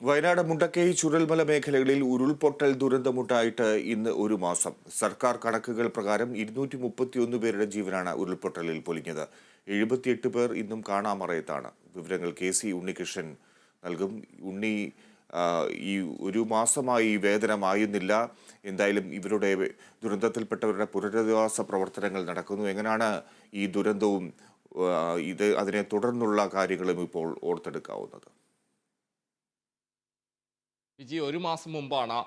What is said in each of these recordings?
വയനാട് മുണ്ടക്കൈ ചുരൽമല മേഖലകളിൽ ഉരുൾപൊട്ടൽ ദുരന്തമുണ്ടായിട്ട് ഇന്ന് ഒരു മാസം. സർക്കാർ കണക്കുകൾ പ്രകാരം ഇരുന്നൂറ്റി മുപ്പത്തിയൊന്ന് പേരുടെ ജീവനാണ് ഉരുൾപൊട്ടലിൽ പൊലിഞ്ഞത്. എഴുപത്തിയെട്ട് പേർ ഇന്നും കാണാമറയത്താണ്. വിവരങ്ങൾ കെ സി ഉണ്ണികൃഷ്ണൻ നൽകും. ഉണ്ണി ഈ ഒരു മാസമായി വേതനമായിരുന്നില്ല എന്തായാലും ഇവരുടെ ദുരന്തത്തിൽപ്പെട്ടവരുടെ പുനരധിവാസ പ്രവർത്തനങ്ങൾ നടക്കുന്നു. എങ്ങനെയാണ് ഈ ദുരന്തവും ഇത് അതിനെ തുടർന്നുള്ള കാര്യങ്ങളും ഇപ്പോൾ ഓർത്തെടുക്കാവുന്നത്? വിജി ഒരു മാസം മുമ്പാണ്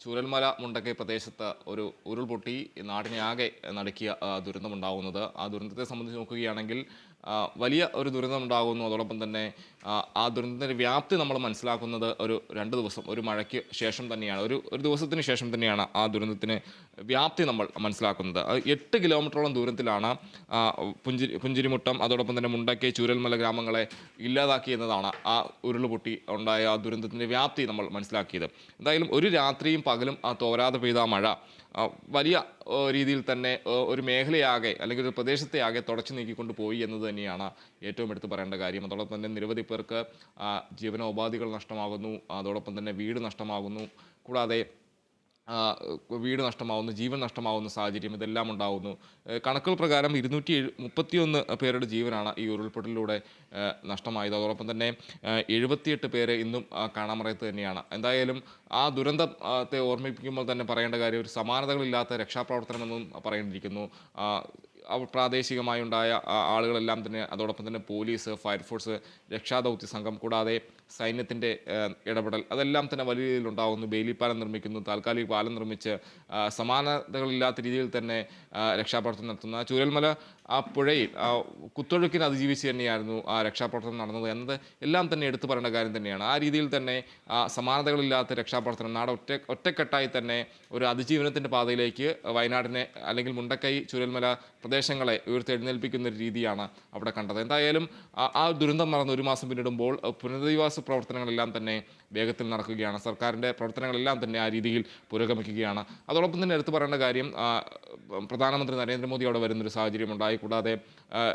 ചൂരൽമല മുണ്ടക്കൈ പ്രദേശത്ത് ഒരു ഉരുൾപൊട്ടി നാടിനെയാകെ നടക്കിയ ദുരന്തമുണ്ടാകുന്നത് ആ ദുരന്തത്തെ സംബന്ധിച്ച് നോക്കുകയാണെങ്കിൽ വലിയ ഒരു ദുരന്തം ഉണ്ടാകുന്നു. അതോടൊപ്പം തന്നെ ആ, ദുരന്തത്തിന്റെ വ്യാപ്തി നമ്മൾ മനസ്സിലാക്കുന്നത് ഒരു രണ്ട് ദിവസം ഒരു മഴയ്ക്ക് ശേഷം തന്നെയാണ്. ഒരു ഒരു ദിവസത്തിന് ശേഷം തന്നെയാണ് ആ ദുരന്തത്തിന് വ്യാപ്തി നമ്മൾ മനസ്സിലാക്കുന്നത്. എട്ട് കിലോമീറ്ററോളം ദൂരത്തിലാണ് പുഞ്ചിരി പുഞ്ചിരിമുട്ടം അതോടൊപ്പം തന്നെ മുണ്ടക്കൈ ചൂരൽമല ഗ്രാമങ്ങളെ ഇല്ലാതാക്കി എന്നതാണ് ആ ഉരുൾപൊട്ടി ഉണ്ടായ ആ ദുരന്തത്തിന്റെ വ്യാപ്തി നമ്മൾ മനസ്സിലാക്കിയത്. എന്തായാലും ഒരു രാത്രിയും പകലും ആ തോരാതെ പെയ്ത മഴ വലിയ രീതിയിൽ തന്നെ ഒരു മേഖലയാകെ അല്ലെങ്കിൽ ഒരു പ്രദേശത്തെ ആകെ തുടച്ചു നീക്കിക്കൊണ്ട് പോയി എന്നത് തന്നെയാണ് ഏറ്റവും എടുത്തു പറയേണ്ട കാര്യം. അതോടൊപ്പം തന്നെ നിരവധി പേർക്ക് ജീവനോപാധികൾ നഷ്ടമാകുന്നു അതോടൊപ്പം തന്നെ വീട് നഷ്ടമാകുന്നു. കൂടാതെ വീട് നഷ്ടമാവുന്നു ജീവൻ നഷ്ടമാവുന്ന സാഹചര്യം ഇതെല്ലാം ഉണ്ടാവുന്നു. കണക്കുകൾ പ്രകാരം ഇരുന്നൂറ്റി മുപ്പത്തിയൊന്ന് പേരുടെ ജീവനാണ് ഈ ഉരുൾപൊട്ടലിലൂടെ നഷ്ടമായത്. അതോടൊപ്പം തന്നെ എഴുപത്തിയെട്ട് പേരെ ഇന്നും കാണാമറയത്ത് തന്നെയാണ്. എന്തായാലും ആ ദുരന്തത്തെ ഓർമ്മിപ്പിക്കുമ്പോൾ തന്നെ പറയേണ്ട കാര്യം ഒരു സമാനതകളില്ലാത്ത രക്ഷാപ്രവർത്തനമെന്നും പറയേണ്ടിയിരിക്കുന്നു. പ്രാദേശികമായി ഉണ്ടായ ആ, ആളുകളെല്ലാം തന്നെ അതോടൊപ്പം തന്നെ പോലീസ് ഫയർഫോഴ്സ് രക്ഷാദൗത്യ സംഘം കൂടാതെ സൈന്യത്തിന്റെ ഇടപെടൽ അതെല്ലാം തന്നെ വലിയ രീതിയിൽ ഉണ്ടാകുന്നു ബേലിപ്പാലം നിർമ്മിക്കുന്നു താൽക്കാലിക പാലം നിർമ്മിച്ച് സമാനതകളില്ലാത്ത രീതിയിൽ തന്നെ രക്ഷാപ്രവർത്തനം നടത്തുന്നു. ചൂരൽമല ആ പുഴയിൽ ആ കുത്തൊഴുക്കിനെ അതിജീവിച്ച് തന്നെയായിരുന്നു ആ രക്ഷാപ്രവർത്തനം നടന്നത് എന്നത് എല്ലാം തന്നെ എടുത്തു പറയേണ്ട കാര്യം തന്നെയാണ്. ആ രീതിയിൽ തന്നെ ആ, സമാനതകളില്ലാത്ത രക്ഷാപ്രവർത്തനം നാട് ഒറ്റ ഒറ്റക്കെട്ടായി തന്നെ ഒരു അതിജീവനത്തിന്റെ പാതയിലേക്ക് വയനാടിനെ അല്ലെങ്കിൽ മുണ്ടക്കൈ ചുരൽമല പ്രദേശങ്ങളെ ഉയർത്തെഴുന്നേൽപ്പിക്കുന്ന ഒരു രീതിയാണ് അവിടെ കണ്ടത്. എന്തായാലും ആ- ദുരന്തം നടന്ന് ഒരു മാസം പിന്നിടുമ്പോൾ പുനരധിവാസ പ്രവർത്തനങ്ങളെല്ലാം തന്നെ വേഗത്തിൽ നടക്കുകയാണ്. സർക്കാരിന്റെ പ്രവർത്തനങ്ങളെല്ലാം തന്നെ ആ രീതിയിൽ പുരോഗമിക്കുകയാണ്. അതോടൊപ്പം തന്നെ എടുത്തു പറയേണ്ട കാര്യം പ്രധാനമന്ത്രി നരേന്ദ്രമോദി അവിടെ വരുന്നൊരു സാഹചര്യം ഉണ്ടായി കൂടാതെ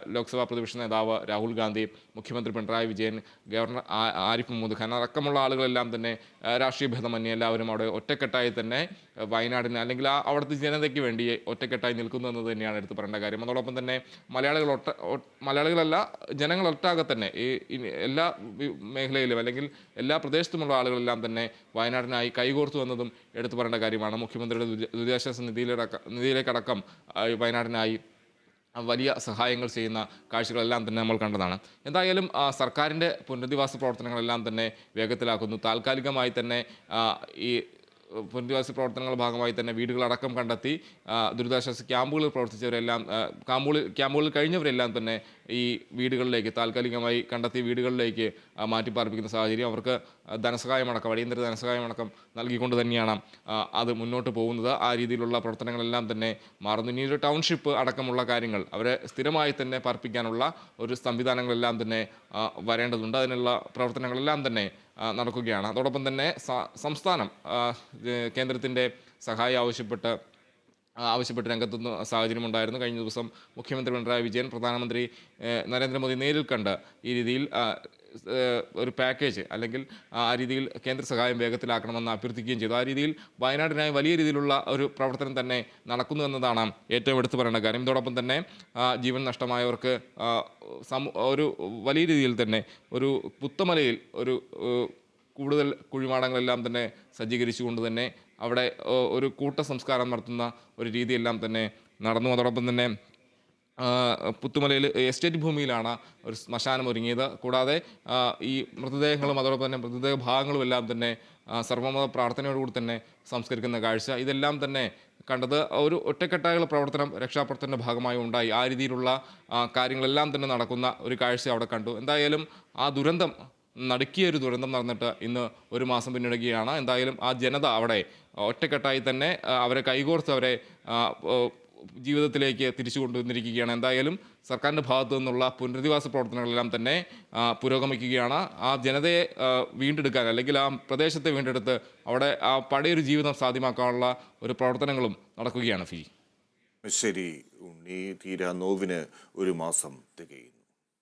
ലോക്സഭാ പ്രതിപക്ഷ നേതാവ് രാഹുൽ ഗാന്ധി മുഖ്യമന്ത്രി പിണറായി വിജയൻ ഗവർണർ ആരിഫ് മുഹമ്മദ് ഖാൻ അടക്കമുള്ള ആളുകളെല്ലാം തന്നെ രാഷ്ട്രീയ ഭേദമന്യേ എല്ലാവരും അവിടെ ഒറ്റക്കെട്ടായി തന്നെ വയനാടിന് അല്ലെങ്കിൽ ആ അവിടുത്തെ ജനതയ്ക്ക് വേണ്ടി ഒറ്റക്കെട്ടായി നിൽക്കുന്നു എന്ന് തന്നെയാണ് എടുത്തു പറയേണ്ട കാര്യം. അതോടൊപ്പം തന്നെ മലയാളികൾ ഒട്ട മലയാളികളല്ല ജനങ്ങൾ ഒട്ടാകെ തന്നെ ഈ എല്ലാ മേഖലയിലും അല്ലെങ്കിൽ എല്ലാ പ്രദേശത്തുമുള്ള ആളുകളെല്ലാം തന്നെ വയനാടിനായി കൈകോർത്തു എന്നതും എടുത്തു പറയേണ്ട കാര്യമാണ്. മുഖ്യമന്ത്രിയുടെ ദുരി- ദുരിതാശ്വാസ നിധിയിലടക്കം നിധിയിലേക്കടക്കം വയനാടിനായി വലിയ സഹായങ്ങൾ ചെയ്യുന്ന കാഴ്ചകളെല്ലാം തന്നെ നമ്മൾ കണ്ടതാണ്. എന്തായാലും സർക്കാരിന്റെ പുനരധിവാസ പ്രവർത്തനങ്ങളെല്ലാം തന്നെ വേഗത്തിലാക്കുന്നു. താൽക്കാലികമായി തന്നെ ഈ പുനരധിവാസ പ്രവർത്തനങ്ങളുടെ ഭാഗമായി തന്നെ വീടുകളടക്കം കണ്ടെത്തി ദുരിതാശ്വാസ ക്യാമ്പുകളിൽ പ്രവർത്തിച്ചവരെല്ലാം ക്യാമ്പുകളിൽ ക്യാമ്പുകളിൽ കഴിഞ്ഞവരെല്ലാം തന്നെ ഈ വീടുകളിലേക്ക് താൽക്കാലികമായി കണ്ടെത്തി വീടുകളിലേക്ക് ആ, മാറ്റി പാർപ്പിക്കുന്ന സാഹചര്യം അവർക്ക് ധനസഹായമടക്കം അടിയന്തര ധനസഹായമടക്കം നൽകിക്കൊണ്ട് തന്നെയാണ് അത് മുന്നോട്ട് പോകുന്നത്. ആ രീതിയിലുള്ള പ്രവർത്തനങ്ങളെല്ലാം തന്നെ മാറുന്നു. ഇനി ഒരു ടൗൺഷിപ്പ് അടക്കമുള്ള കാര്യങ്ങൾ അവരെ സ്ഥിരമായി തന്നെ പാർപ്പിക്കാനുള്ള ഒരു സംവിധാനങ്ങളെല്ലാം തന്നെ വരേണ്ടതുണ്ട്. അതിനുള്ള പ്രവർത്തനങ്ങളെല്ലാം തന്നെ നടക്കുകയാണ്. അതോടൊപ്പം തന്നെ സംസ്ഥാനം കേന്ദ്രത്തിന്റെ സഹായം ആവശ്യപ്പെട്ട് ആവശ്യപ്പെട്ട് രംഗത്തുനിന്ന് സാഹചര്യം ഉണ്ടായിരുന്നു. കഴിഞ്ഞ ദിവസം മുഖ്യമന്ത്രി പിണറായി വിജയൻ പ്രധാനമന്ത്രി നരേന്ദ്രമോദി നേരിൽ കണ്ട് ഈ രീതിയിൽ ഒരു പാക്കേജ് അല്ലെങ്കിൽ ആ രീതിയിൽ കേന്ദ്ര സഹായം വേഗത്തിലാക്കണമെന്ന് അഭ്യർത്ഥിക്കുകയും ചെയ്തു. ആ രീതിയിൽ വയനാടിനായി വലിയ രീതിയിലുള്ള ഒരു പ്രവർത്തനം തന്നെ നടക്കുന്നു എന്നതാണ് ഏറ്റവും എടുത്തു പറയേണ്ട കാര്യം. ഇതോടൊപ്പം തന്നെ ജീവൻ നഷ്ടമായവർക്ക് ഒരു വലിയ രീതിയിൽ തന്നെ ഒരു പുത്തമലയിൽ ഒരു കൂടുതൽ കുഴിമാടങ്ങളെല്ലാം തന്നെ സജ്ജീകരിച്ചുകൊണ്ട് തന്നെ അവിടെ ഒരു കൂട്ട സംസ്കാരം നടത്തുന്ന ഒരു രീതിയെല്ലാം തന്നെ നടന്നു. അതോടൊപ്പം തന്നെ പുത്തുമലയിൽ എസ്റ്റേറ്റ് ഭൂമിയിലാണ് ഒരു ശ്മശാനം ഒരുങ്ങിയത്. കൂടാതെ ഈ മൃതദേഹങ്ങളും അതോടൊപ്പം തന്നെ മൃതദേഹ ഭാഗങ്ങളും എല്ലാം തന്നെ സർവമത പ്രാർത്ഥനയോടുകൂടി തന്നെ സംസ്കരിക്കുന്ന കാഴ്ച. ഇതെല്ലാം തന്നെ കണ്ടത് ഒരു ഒറ്റക്കെട്ടായുള്ള പ്രവർത്തനം രക്ഷാപ്രവർത്തനത്തിന്റെ ഭാഗമായി ഉണ്ടായി. ആ രീതിയിലുള്ള കാര്യങ്ങളെല്ലാം തന്നെ നടക്കുന്ന ഒരു കാഴ്ച അവിടെ കണ്ടു. എന്തായാലും ആ ദുരന്തം നടുക്കിയ ഒരു ദുരന്തം നടന്നിട്ട് ഇന്ന് ഒരു മാസം പിന്നിടുകയാണ്. എന്തായാലും ആ ജനത അവിടെ ഒറ്റക്കെട്ടായി തന്നെ അവരെ കൈകോർത്ത് അവരെ ജീവിതത്തിലേക്ക് തിരിച്ചു കൊണ്ടുവന്നിരിക്കുകയാണ്. എന്തായാലും സർക്കാരിന്റെ ഭാഗത്തു നിന്നുള്ള പുനരധിവാസ പ്രവർത്തനങ്ങളെല്ലാം തന്നെ പുരോഗമിക്കുകയാണ്. ആ ജനതയെ വീണ്ടെടുക്കാൻ അല്ലെങ്കിൽ ആ പ്രദേശത്തെ വീണ്ടെടുത്ത് അവിടെ ആ പഴയൊരു ജീവിതം സാധ്യമാക്കാനുള്ള ഒരു പ്രവർത്തനങ്ങളും നടക്കുകയാണ് ഫി. ശരി ഉണ്ണി തീരാ നോവിന് ഒരു മാസം തികയുന്നു.